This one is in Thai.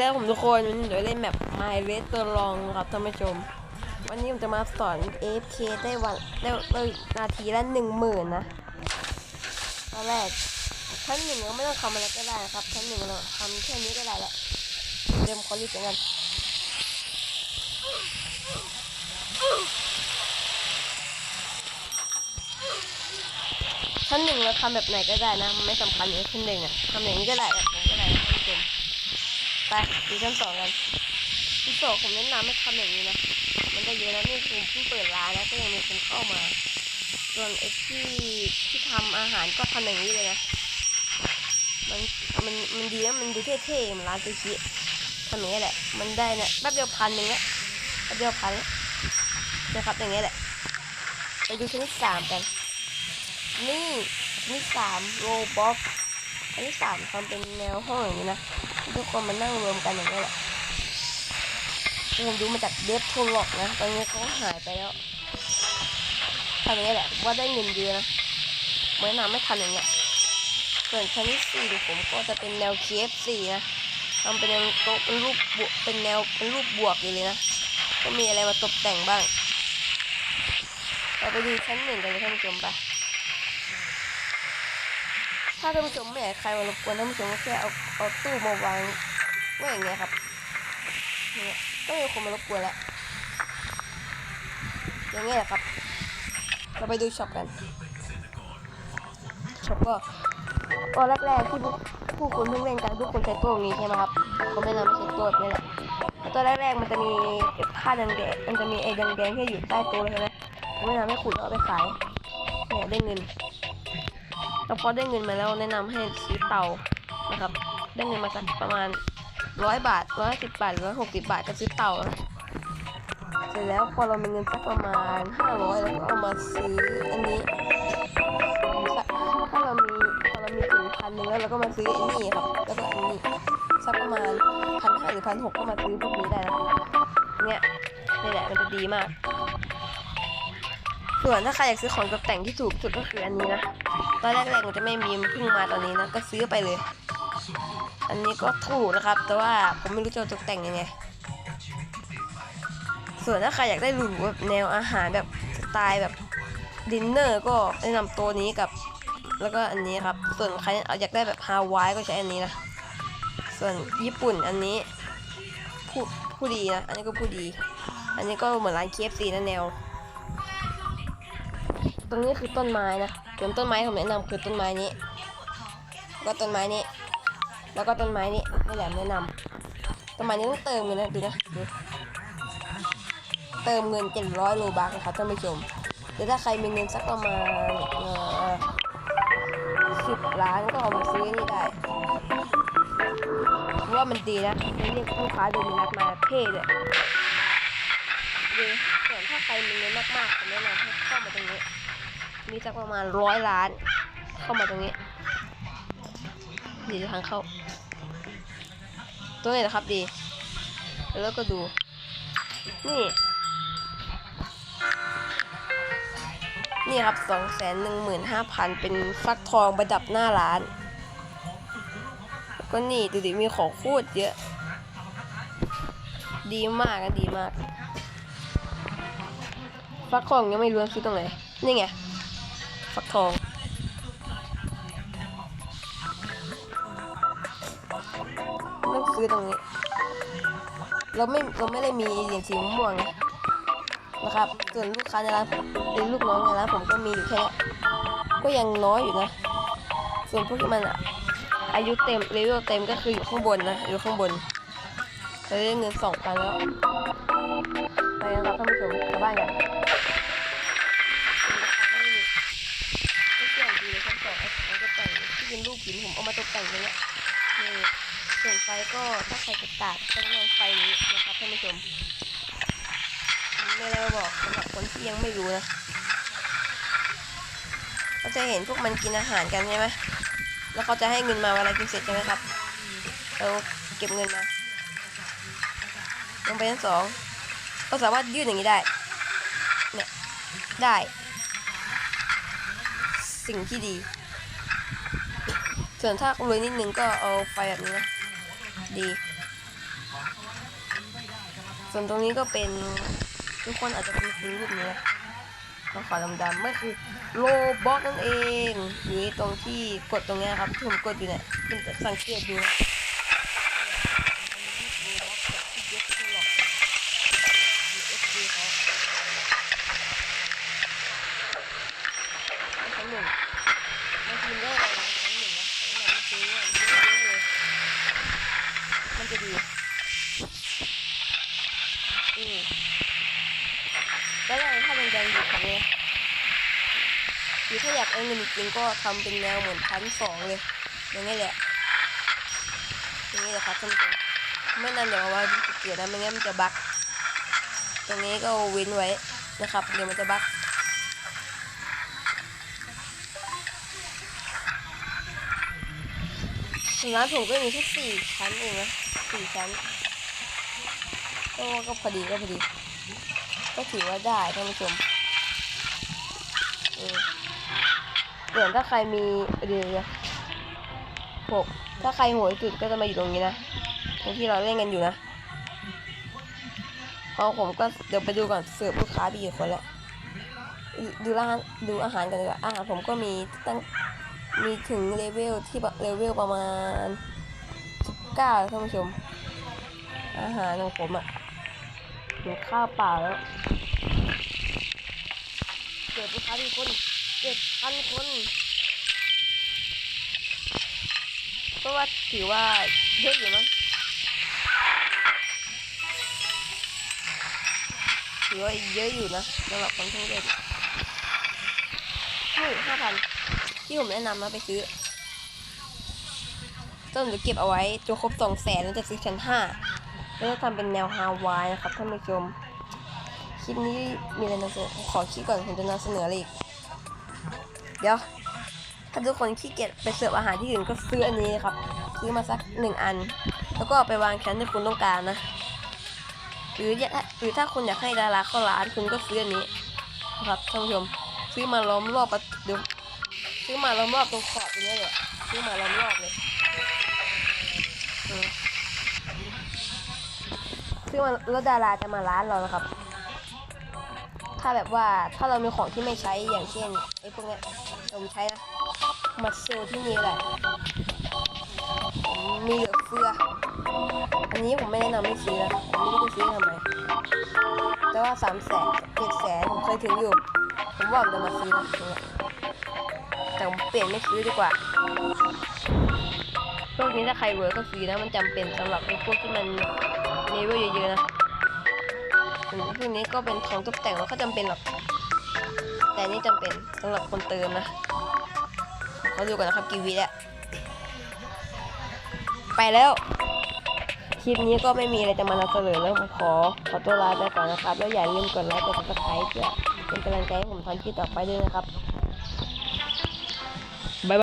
แล้วผมทุกคนวันนี้เดี๋ยวเล่นแบบ My Restaurant ครับท่านผู้ชม วันนี้ผมจะมาสอน AFK ได้วันได้ได้นาทีละหนึ่งหมื่นนะตอนแรกชั้นหนึ่งเราไม่ต้องทำอะไรก็ได้นะครับชั้นหนึ่งเราทำแค่นี้ก็ได้แหละเริ่มคอลลีกันกันชั้นหนึ่งเราทำแบบไหนก็ได้นะ มันไม่สำคัญเลยชั้นหนึ่งอะทำอย่างนี้ก็ได้ ไปดูชั้นสองกันชั้นสองผมแนะนำให้ทำอย่างนี้นะ มันได้เยอะแล้วนี่ผมเพิ่งเปิดร้านแล้วก็ยังมีคนเข้ามา ส่วนไอ้ที่ที่ทำอาหารก็ทำอย่างนี้เลยนะ มันมันมันดีนะมันดูเท่ๆเหมือนร้านซูชิทำอย่างนี้แหละ มันได้นะแป๊บเดียวพันหนึ่งละแป๊บเดียวพันละนะครับอย่างนี้ยแหละ ไปดูชั้นที่สามกัน นี่ชั้นที่สามโรบ็อกชั้นที่สามทำเป็นแนวห้องอย่างนี้นะ ทุกคนมานั่งรวมกันอย่างนี้แหละผมดูมาจากเดฟโทล็อกนะ ตอนนี้เขาหายไปแล้วทำอย่างนี้แหละ ว่าได้เงินเยอะนะไม่แนะนำไม่ทำอย่างเงี้ยส่วนชั้นที่สี่ผมก็จะเป็นแนว KFC นะทำเป็นโต๊ะเป็นรูปบวกเป็นแนวเป็นรูปบวกอยู่เลยนะ ก็มีอะไรมาตกแต่งบ้าง เราไปดูชั้นหนึ่งกันเลยท่านผู้ชมไป ถ้าท่านผู้ชมไม่อยากใครมารบกวนท่านผู้ชมก็แค่เอาเอาตู้มาวางไว้อย่างเงี้ยครับเนี่ยก็ไม่มีคนมารบกวนแล้วอย่างเงี้ยแหละครับ เราไปดูช็อปกันช็อปก็ตอนแรกๆที่ผู้คนเพิ่งเล่นกันทุกคนใช้ตัวนี้ใช่ไหมครับผมไม่นำใช้ตัวแบบนี้แหละตัวแรกๆมันจะมีผ้าแดงๆมันจะมีไอ้แดงๆที่อยู่ใต้ตัวใช่ไหมผมไม่นำให้ขุดแล้วเอาไปขายเนี่ยได้เงิน แล้วพอได้เงินมาแล้วแนะนำให้ซื้อเตานะครับ ได้เงินมาสักประมาณร้อยบาทร้อยสิบบาทร้อยหกสิบบาทก็ซื้อเตาเสร็จแล้วพอเรามีเงินสักประมาณห้าร้อยเราก็เอามาซื้ออันนี้ถ้าเรามีพอเรามีถึงพันหนึ่งแล้วเราก็มาซื้ออันนี้ครับ แล้วก็อันนี้สักประมาณพันห้าหรือพันหกก็มาซื้อพวกนี้ได้นะเนี่ยนี่แหละมันจะดีมาก ส่วนถ้าใครอยากซื้อของตกแต่งที่ถูกสุดก็คืออันนี้นะตอนแรกๆมันจะไม่มีมันเพิ่งมาตอนนี้นะก็ซื้อไปเลย อันนี้ก็ถูกนะครับ แต่ว่าผมไม่รู้จะตกแต่งยังไง ส่วนถ้าใครอยากได้หรูๆแบบแนวอาหารแบบสไตล์แบบดินเนอร์ก็แนะนำตัวนี้กับแล้วก็อันนี้ครับ ส่วนใครอยากได้แบบฮาวายก็ใช้อันนี้นะ ส่วนญี่ปุ่นอันนี้ผู้ผู้ดีนะ อันนี้ก็ผู้ดี อันนี้ก็เหมือนร้านเคฟซีนะแนว ตรงนี้คือต้นไม้นะส่วนต้นไม้ผมแนะนำคือต้นไม้นี้แล้วก็ต้นไม้นี้ แล้วก็ต้นไม้นี้นี่แหละแนะนำต้นไม้นี้ต้องเติมเงินนะดูนะดูเติมเงินเจ็ดร้อยโลบาทนะครับท่านผู้ชมหรือถ้าใครมีเงินสักประมาณสิบล้านก็เอามาซื้อนี่ได้เพราะว่ามันดีนะนเรียกลูกค้าโดมินัสมาเท่เลยดีส่วนถ้าใครมีเงินมากๆผมแนะนำให้เข้ามาตรงนี้ มีสักประมาณร้อยล้าน เข้ามาตรงนี้ดีทางเข้า ตัวนี้นะครับดี แล้วก็ดู นี่ นี่ครับสองแสนหนึ่งหมื่นห้าพันเป็นฟักทองประดับหน้าร้านแล้วก็นี่ดูดิมีของโคตรเยอะ ดีมากนะดีมากฟักทองยังไม่รู้ว่าซื้อตรงไหน นี่ไง ฟักทองต้องซื้อตรงนี้ เราไม่เราไม่ได้มีเหรียญสีม่วงนะนะครับ ส่วนลูกค้าในร้านเป็นลูกน้องในร้านผมก็มีอยู่แค่ก็ยังน้อยอยู่นะ ส่วนพวกที่มันอะอายุเต็มเลเวลเต็มก็คืออยู่ข้างบนนะอยู่ข้างบนเราได้เงินสองพันแล้วไปกันครับท่านผู้ชมกลับบ้านกัน เป็นรูปหินผมเอามาตกแต่งตรงเนี้ยนี่ส่วนไฟก็ถ้าใครจะตัดก็ต้องเอาไฟนี้นะครับท่านผู้ชมไม่ได้มาบอกสำหรับคนที่ยังไม่รู้นะเราจะเห็นพวกมันกินอาหารกันใช่ไหมแล้วเขาจะให้เงินมาเวลากินเสร็จใช่ไหมครับเราเก็บเงินมาลงไปชั้นสองก็สามารถยืดอย่างนี้ได้เนี่ยได้ สิ่งที่ดี ส่วนถ้ารวยนิดนึงก็เอาไฟแบบนี้นะดี ส่วนตรงนี้ก็เป็นทุกคนอาจจะคุ้นๆรูปนี้นะต้องขอดำๆไม่คือโลบ็อกนั่นเองอยู่ตรงที่กดตรงนี้ครับที่ผมกดอยู่เนี่ยคุณจะสังเกตดูนะ อืมแล้วอะไรถ้าแดงๆอยู่ตรงนี้หรือถ้าอยากเอาเงินจริงก็ทำเป็นแนวเหมือนชั้นสองเลยอย่างนี้แหละอย่างนี้แหละครับท่านผู้ชมไม่นานเดี๋ยวเอาไว้จะเกิดนะไม่งั้นมันจะบั๊กตรงนี้ก็เว้นไว้นะครับเดี๋ยวมันจะบั๊กร้านผมก็มีแค่สี่ชั้นเองนะสี่ชั้น ก็ก็พอดีก็พอดี ก็ถือว่าได้ท่านผู้ชมเดี๋ยวถ้าใครมีเดี๋ยวหกถ้าใครโหวยจุดก็จะมาอยู่ตรงนี้นะตรงที่เราเล่นกันอยู่นะพอผมก็เดี๋ยวไปดูก่อนเสิร์ฟลูกค้าดีกี่คนแล้วดูร้านดูอาหารกันดีกว่าอาหารผมก็มีตั้งมีถึงเลเวลที่เลเวลประมาณสิบเก้าท่านผู้ชม อาหารของผมอะ หิวข้าวเปล่าแล้วเกิดลูกค้าที่คนเจ็ดพันคนเพราะว่าถือว่าเยอะอยู่มั้งถือว่าเยอะอยู่นะสำหรับคนทั้งเด็กนี่ห้าพันที่ผมแนะนำนะไปซื้อต้นจะเก็บเอาไว้จนครบสองแสนแล้วจะซื้อชั้นห้า แล้วจะทำเป็นแนวฮาวายนะครับท่านผู้ชมคลิปนี้มีอะไรนำเสนอขอคิดก่อนผมจะนำเสนออะไรอีก เดี๋ยว ถ้าทุกคนขี้เกียจไปเสิร์ฟอาหารที่อื่นก็ซื้ออันนี้ครับ ซื้อมาสักหนึ่งอัน แล้วก็ไปวางแคนที่คุณต้องการนะ หรืออยากหรือถ้าคุณอยากให้ดาราเข้าร้านคุณก็ซื้ออันนี้นะครับท่านผู้ชมซื้อมาล้อมรอบประเดี๋ยวซื้อมาล้อมรอบตรงขอบตรงนี้เลยซื้อมาล้อมรอบเลย เออซึ่มันแล้วดาราจะมาร้านเรานะครับ ถ้าแบบว่าถ้าเรามีของที่ไม่ใช้อย่างเช่นไอ้พวกเนี้ยผมใช้นะมาเซลที่นี่แหละผมมีเหลือเฟือ อันนี้ผมไม่แนะนำไม่ซื้อนะผมไม่รู้จะซื้อทำไมแต่ว่าสามแสนเจ็ดแสนผมเคยถึงอยู่ ผมว่าจะมาซื้อนะแต่ผมเปลี่ยนไม่ซื้อดีกว่าพวกนี้ถ้าใครเวิร์กก็ซื้อนะมันจำเป็นสำหรับไอ้พวกที่มัน เลเวลเยอะๆนะส่วนพวกนี้ก็เป็นของตกแต่งแล้วก็จำเป็นหรอก แต่นี่จำเป็นสำหรับคนเติมนะเขาดูกันนะครับกีวิแล้วไปแล้ว คลิปนี้ก็ไม่มีอะไรจะมานำเสนอแล้วผมขอขอตัวลาไปก่อนนะครับ แล้วอย่าลืมกดไลค์กดซับสไครต์เพื่อเป็นกำลังใจให้ผมทำคลิปต่อไปด้วยนะครับ